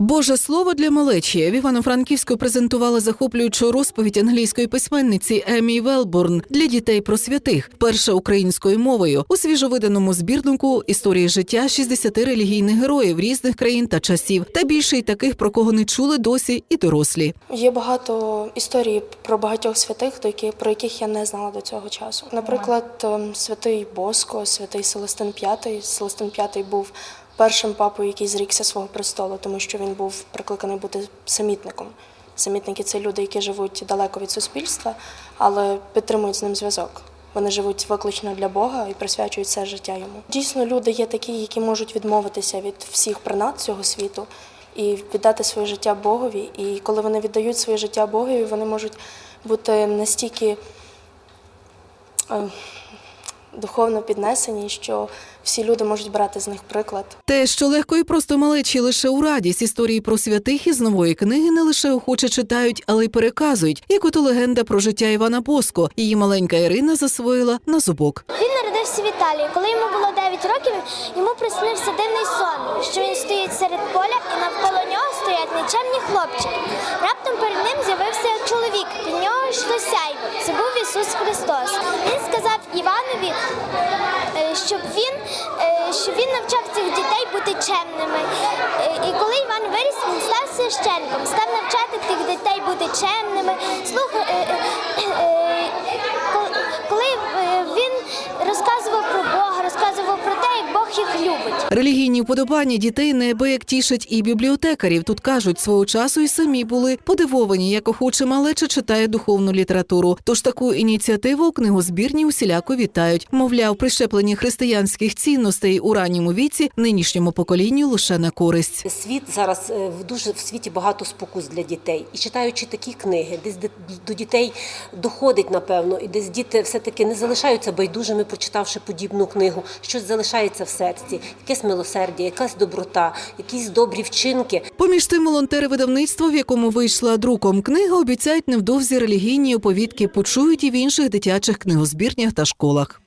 Боже слово для малечі в Івано-Франківську презентували захоплюючу розповідь англійської письменниці Емі Велборн для дітей про святих, перша українською мовою у свіжовиданому збірнику історії життя 60 релігійних героїв різних країн та часів, та більше й таких, про кого не чули досі і дорослі. Є багато історій про багатьох святих, до яких про яких я не знала до цього часу. Наприклад, ем, святий Боско, святий Селестин V. Селестин V був першим папою, який зрікся свого престолу, тому що він був прикликаний бути самітником. Самітники це люди, які живуть далеко від суспільства, але підтримують з ним зв'язок. Вони живуть виключно для Бога і присвячують все життя йому. Дійсно, люди є такі, які можуть відмовитися від всіх принад цього світу і віддати своє життя Богові. І коли вони віддають своє життя Богові, вони можуть бути настільки е, духовно піднесені, що всі люди можуть брати з них приклад. Те, що легко і просто малечі лише у радість історії про святих із нової книги не лише охоче читають, але й переказують, як ото легенда про життя Івана Боско. Її маленька Ірина засвоїла на зубок. Він народився в. Коли йому було 9 років, йому приснився дивний сон, що він стоїть серед поля і навколо нього стоять нечемні хлопчики. Раптом перед ним з'явився чоловік. Від нього йшло сяйво. Це був Ісус Христос. Він сказав Іванові, е, щоб він, е, щоб він навчав цих дітей бути чемними. Е, І коли Іван виріс, він став священником, став навчати тих дітей бути чемними. Слухай, Бог їх любить. Релігійні вподобання дітей неабияк тішать і бібліотекарів. Тут кажуть, свого часу і самі були подивовані, як охоче малече читає духовну літературу. Тож таку ініціативу книгозбірні усіляко вітають. Мовляв, прищеплення християнських цінностей у ранньому віці нинішньому поколінню лише на користь. Світ зараз е, в дуже в світі багато спокус для дітей. І читаючи такі книги, десь де- до дітей доходить, напевно, і десь діти все-таки не залишаються байдужими, прочитавши подібну книгу. Щось залишається в серці, якесь милосердя, якась доброта, якісь добрі вчинки. Поміж тим, волонтери видавництва, в якому вийшла друком книга, обіцяють невдовзі релігійні оповідки почують і в інших дитячих книгозбірнях та школах.